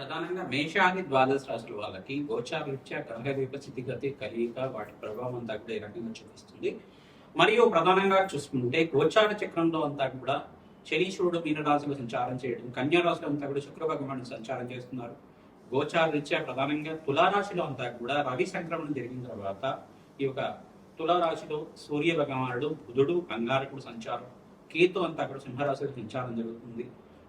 ప్రధానంగా మేషాది ద్వాదశ రాశుల వాళ్ళకి గోచార రీత్యా గ్రహదీప స్థితిగతి కలియిక వాటి ప్రభావం తగ్గ కూడా ఈ రకంగా చూపిస్తుంది. మరియు ప్రధానంగా చూసుకుంటే గోచార చక్రంలో అంతా కూడా శనీశ్వరుడు మీన సంచారం చేయడం కన్యా రాశిలో అంతా కూడా శుక్ర భగవానుడు సంచారం చేస్తున్నారు. గోచార రీత్యా ప్రధానంగా తులారాశిలో అంతా కూడా రవి సంక్రమణం జరిగిన తర్వాత ఈ యొక్క తులారాశిలో సూర్య భగవానుడు బుధుడు కంగారకుడు సంచారం కేతు అంతా కూడా సింహరాశిలో సంచారం జరుగుతుంది.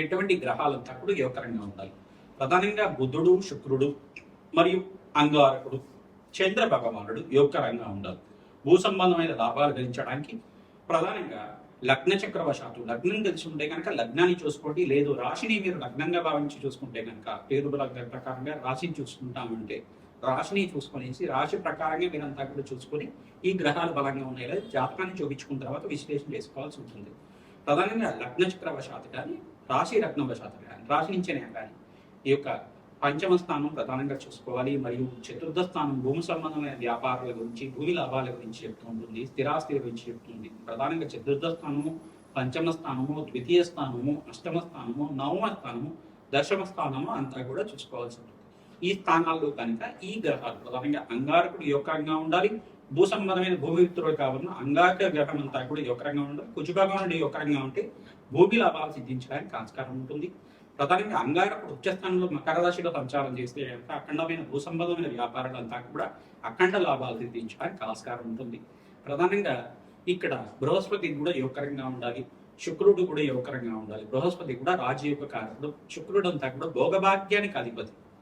ఎటువంటి గ్రహాలంతా కూడా యోగకరంగా ఉండాలి. ప్రధానంగా బుధుడు శుక్రుడు మరియు అంగారకుడు చంద్ర భగవానుడు యోగకరంగా ఉండాలి. భూ సంబంధమైన లాభాలు గెలించడానికి ప్రధానంగా లగ్న చక్రవశాత్తు లగ్నం తెలిసి ఉంటే కనుక లగ్నాన్ని చూసుకోండి. లేదు రాశిని మీరు లగ్నంగా భావించి చూసుకుంటే కనుక పేరు లగ్న ప్రకారంగా రాశిని చూసుకుంటామంటే రాశిని చూసుకునేసి రాశి ప్రకారంగా మీరంతా కూడా చూసుకొని ఈ గ్రహాలు బలంగా ఉన్నాయి లేదా జాతకాన్ని చూపించుకున్న తర్వాత విశ్లేషణ చేసుకోవాల్సి ఉంటుంది. ప్రధానంగా లగ్న చక్రవశాత్తు కానీ రాశి రత్నవశాతం కానీ రాశి నుంచేనే కానీ ఈ యొక్క పంచమ స్థానం ప్రధానంగా చూసుకోవాలి. మరియు చతుర్థ స్థానం భూమి సంబంధమైన వ్యాపారాల గురించి భూమి లాభాల గురించి చెప్తూ ఉంటుంది స్థిరాస్తి గురించి చెప్తుంది ప్రధానంగా చతుర్థ స్థానము పంచమ స్థానము ద్వితీయ స్థానము అష్టమ స్థానము నవమ స్థానము దశమ స్థానము అంతా కూడా చూసుకోవాల్సి ఉంటుంది. ఈ స్థానాల్లో కనుక ఈ గ్రహాలు ప్రధానంగా అంగారకుడు యోగంగా ఉండాలి భూ సంబంధమైన భూమిత్రుడు కావున అంగాక గ్రహం అంతా కూడా ఈ ఉండదు కుజభాగం ఈ యొక్క ఉంటే భూమి లాభాలు సిద్ధించడానికి ఆస్కారం ఉంటుంది. ప్రధానంగా అంగారకుడు ఉచ్చస్థానంలో మకర రాశిలో సంచారం చేస్తే కనుక అఖండమైన భూ సంబంధమైన వ్యాపారాలంతా కూడా అఖండ లాభాలు సిద్ధించడానికి ఆస్కారం ఉంటుంది. ప్రధానంగా ఇక్కడ బృహస్పతి కూడా యోగకరంగా ఉండాలి. శుక్రుడు కూడా యోగకరంగా ఉండాలి. బృహస్పతి కూడా రాజయోగ కారకుడు. శుక్రుడు అంతా కూడా భోగభాగ్యానికి అధిపతి.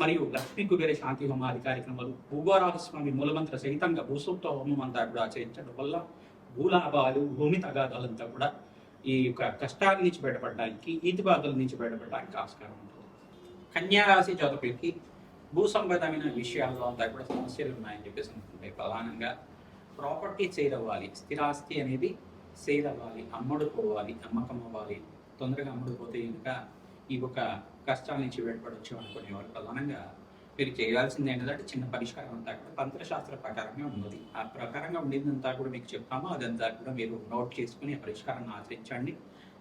మరియు లక్ష్మీ కుబేర శాంతి హోమాది కార్యక్రమాలు భూగోరాజస్వామి మూలమంత్ర సహితంగా భూసూక్త హోమం అంతా కూడా ఆచరించడం వల్ల భూలాభాలు భూమి తగాదాలంతా కూడా ఈ యొక్క కష్టాల నుంచి బయటపడడానికి ఈతి బాధల నుంచి బయటపడడానికి ఆస్కారం ఉంటుంది. కన్యారాశి జాతకులకి భూ సంబంధమైన విషయాల్లో అంతా కూడా సమస్యలు ఉన్నాయని చెప్పేసి అనుకుంటే ప్రధానంగా ప్రాపర్టీ సేల్ అవ్వాలి. స్థిరాస్తి అనేది సేల్ అవ్వాలి. అమ్ముడుకోవాలి అమ్మకం అవ్వాలి. తొందరగా అమ్ముడుపోతే ఇంకా ఈ ఒక కష్టాల నుంచి బయటపడవచ్చు అనుకునేవారు ప్రధానంగా మీరు చేయాల్సింది ఏంటంటే చిన్న పరిష్కారం అంతా కూడా తంత్రశాస్త్ర ప్రకారంగా ఉన్నది. ఆ ప్రకారంగా ఉండేదంతా కూడా మీకు చెప్తామో అదంతా కూడా మీరు నోట్ చేసుకుని ఆ పరిష్కారాన్ని ఆచరించండి.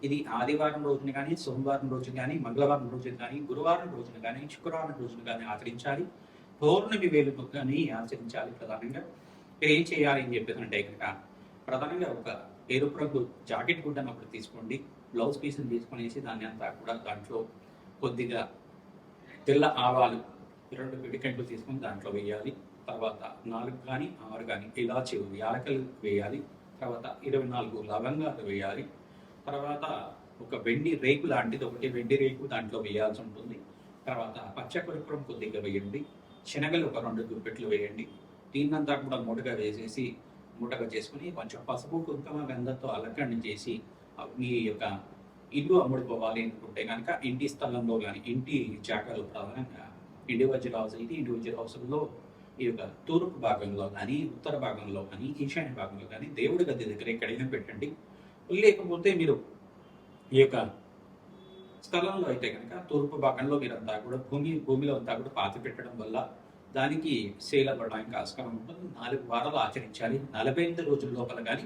ఇది ఆదివారం రోజున కానీ సోమవారం రోజున కానీ మంగళవారం రోజున కానీ గురువారం రోజున కానీ శుక్రవారం రోజున కానీ ఆచరించాలి. పౌర్ణమి వేలు కానీ ఆచరించాలి ప్రధానంగా. మీరు ఏం చేయాలి అని చెప్పేదంటే కనుక ప్రధానంగా ఒక ఎరుపు రంగు జాకెట్ గుడ్డను ఒకటి తీసుకోండి. బ్లౌజ్ పీస్ని తీసుకునేసి దాన్ని అంతా కూడా దాంట్లో కొద్దిగా తెల్ల ఆవాలు రెండు పిడికెంట్లు తీసుకొని దాంట్లో వేయాలి. తర్వాత నాలుగు కానీ ఆరు కానీ ఇలాచి యాలకలు వేయాలి. తర్వాత ఇరవై నాలుగు లవంగాలు వేయాలి. తర్వాత ఒక వెండి రేకు లాంటిది ఒకటి వెండి రేకు దాంట్లో వేయాల్సి ఉంటుంది. తర్వాత పచ్చకర్పూరం కొద్దిగా వేయండి. శనగలు ఒక రెండు దుప్పెట్లు వేయండి. దీన్నంతా కూడా మూటగా వేసేసి మూటగా చేసుకుని కొంచెం పసుపు కుంకుమ గంధంతో అలంకరణ చేసి మీ యొక్క ఇల్లు అమ్ముడుపోవాలి అనుకుంటే కనుక ఇంటి స్థలంలో కానీ ఇంటి జాగాలో ప్రధానంగా ఇండివిజువల్ హౌస్ అయితే ఇండివిజువల్ హౌస్లో ఈ యొక్క తూర్పు భాగంలో కానీ ఉత్తర భాగంలో కానీ ఈశాన్య భాగంలో కానీ దేవుడి గది దగ్గర ఎక్కడైనా పెట్టండి. లేకపోతే మీరు ఈ యొక్క స్థలంలో అయితే కనుక తూర్పు భాగంలో మీరంతా కూడా భూమి భూమిలో అంతా కూడా పాతి పెట్టడం వల్ల దానికి సేల్ అవ్వడానికి ఆస్కారం ఉంటుంది. నాలుగు వారాలు ఆచరించాలి. నలభై ఎనిమిది రోజుల లోపల కానీ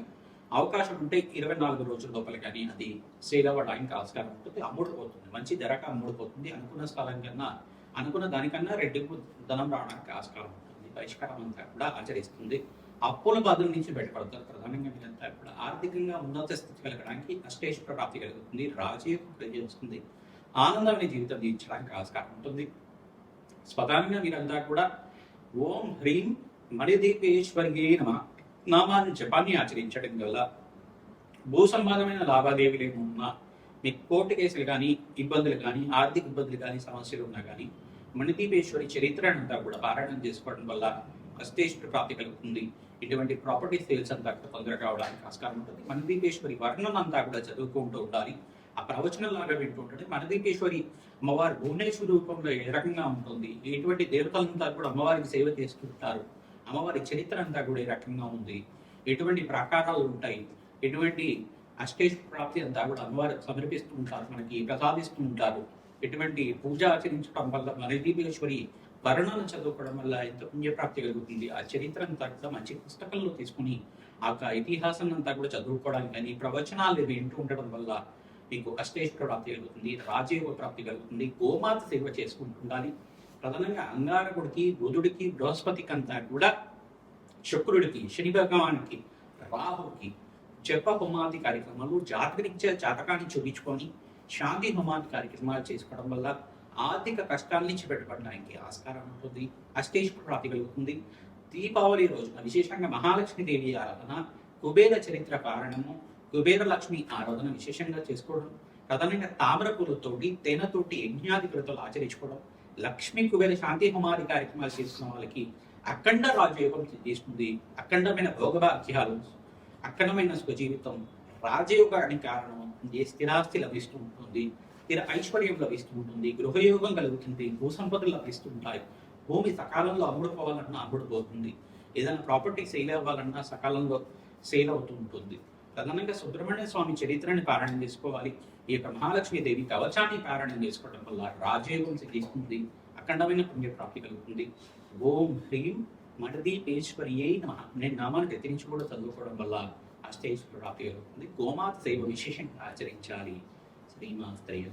అవకాశం ఉంటే ఇరవై నాలుగు రోజుల లోపల కానీ అది సేల్ అవ్వడానికి ఆస్కారం ఉంటుంది అమ్ముడుపోతుంది. మంచి ధరకు అమ్ముడుపోతుంది అనుకున్న స్థలం కన్నా అనుకున్న దానికన్నా రెడ్డింపు ధనం రావడానికి ఆస్కారం ఉంటుంది. పరిష్కారం అంతా కూడా ఆచరిస్తుంది. అప్పుల బాధల నుంచి బయటపడతారు. ప్రధానంగా మీరంతా కూడా ఆర్థికంగా ఉన్నత స్థితి కలగడానికి అష్టేశ్వర ప్రాప్తి కలుగుతుంది. రాజయోగం కలిగిస్తుంది ఆనందమైన జీవితం జీవించడానికి ఆస్కారం ఉంటుంది. స్వధానంగా మీరంతా కూడా ఓం హ్రీం మణిదీపేశ్వర్యే నమ. నామాన్ని జపాన్ని ఆచరించడం వల్ల భూ సంబంధమైన లావాదేవీలు ఏమున్నా మీకు కోర్టు కేసులు కానీ ఇబ్బందులు కానీ ఆర్థిక ఇబ్బందులు కానీ సమస్యలు ఉన్నా కానీ మణిదీపేశ్వరి చరిత్ర అంతా కూడా పారాయణం చేసుకోవడం వల్ల అష్టేశ్వర ప్రాప్తి కలుగుతుంది. ఇటువంటి ప్రాపర్టీ సేల్స్ అంతా కూడా తొందరగా అవడానికి ఆస్కారం ఉంటుంది. మణిదీపేశ్వరి వర్ణన అంతా కూడా చదువుకుంటూ ఉండాలి. ఆ ప్రవచనం లాగా వింటూ ఉంటే మణిదీపేశ్వరి అమ్మవారు భువనేశ్వరి రూపంలో ఏ రకంగా ఉంటుంది? ఎటువంటి దేవతలంతా కూడా అమ్మవారికి సేవ చేసుకుంటారు అమ్మవారి చరిత్ర అంతా కూడా ఈ రకంగా ఉంది. ఎటువంటి ప్రాకారాలు ఉంటాయి? ఎటువంటి అష్టేష్ ప్రాప్తి అంతా కూడా అమ్మవారు సమర్పిస్తూ ఉంటారు మనకి ప్రసాదిస్తూ ఉంటారు. ఎటువంటి పూజ ఆచరించడం వల్ల మరిదీపేశ్వరి వర్ణాలు చదువుకోవడం వల్ల ఎంత పుణ్యప్రాప్తి కలుగుతుంది? ఆ చరిత్ర అంతా కూడా మంచి పుస్తకంలో తీసుకుని ఆ యొక్క ఇతిహాసం అంతా కూడా చదువుకోవడానికి కానీ ప్రవచనాలు వింటూ ఉండడం వల్ల మీకు అష్టేశ్వర ప్రాప్తి కలుగుతుంది రాజయోగ ప్రాప్తి కలుగుతుంది గోమాత సేవ చేసుకుంటూ ఉండాలి. ప్రధానంగా అంగారకుడికి బుధుడికి బృహస్పతికి అంతా కూడా శుక్రుడికి శని భగవానికి రాహుకి జప హోమాది కార్యక్రమాలు జాతకరీత్యా జాతకాన్ని చూపించుకొని శాంతి హోమాది కార్యక్రమాలు చేసుకోవడం వల్ల ఆర్థిక కష్టాల నుంచి బయటపడడానికి ఆస్కారం ఉంటుంది అష్టేశ్వర ప్రాప్తి కలుగుతుంది. దీపావళి రోజున విశేషంగా మహాలక్ష్మి దేవి ఆరాధన కుబేర చరిత్ర కారణము కుబేర లక్ష్మి ఆరాధన విశేషంగా చేసుకోవడం ప్రధానంగా తామర పూలతోటి తేనెతోటి యజ్ఞాది ఆచరించుకోవడం లక్ష్మీ కుబేర శాంతి హోమాది కార్యక్రమాలు చేసిన వాళ్ళకి అఖండ రాజయోగం చేస్తుంది. అఖండమైన భోగభాగ్యాలు అఖండమైన స్వజీవితం రాజయోగానికి కారణం ఏ స్థిరాస్తి లభిస్తూ ఉంటుంది. స్థిర ఐశ్వర్యం లభిస్తూ ఉంటుంది. గృహయోగం కలుగుతుంది భూ సంపదలు లభిస్తూ ఉంటాయి. భూమి సకాలంలో అమ్ముడుపోవాలన్నా అమ్ముడుపోతుంది. ఏదైనా ప్రాపర్టీ సేల్ అవ్వాలన్నా సకాలంలో సేల్ అవుతూ ఉంటుంది. ప్రధానంగా సుబ్రహ్మణ్య స్వామి చరిత్రని పారాయణం చేసుకోవాలి. ఈ యొక్క మహాలక్ష్మి దేవి కవచాన్ని పారాయణం చేసుకోవడం వల్ల రాజయోగం సిద్ధిస్తుంది. అఖండమైన పుణ్యప్రాప్తి కలుగుతుంది. ఓం హ్రీం మడదీపేశ్వర్యై నమ నేను నామాన్ని ఎత్తిరించి కూడా చదువుకోవడం వల్ల అష్టేశ్వర ప్రాప్తి కలుగుతుంది. గోమాత సేవ విశేషంగా ఆచరించాలి. శ్రీమాస్త్రయ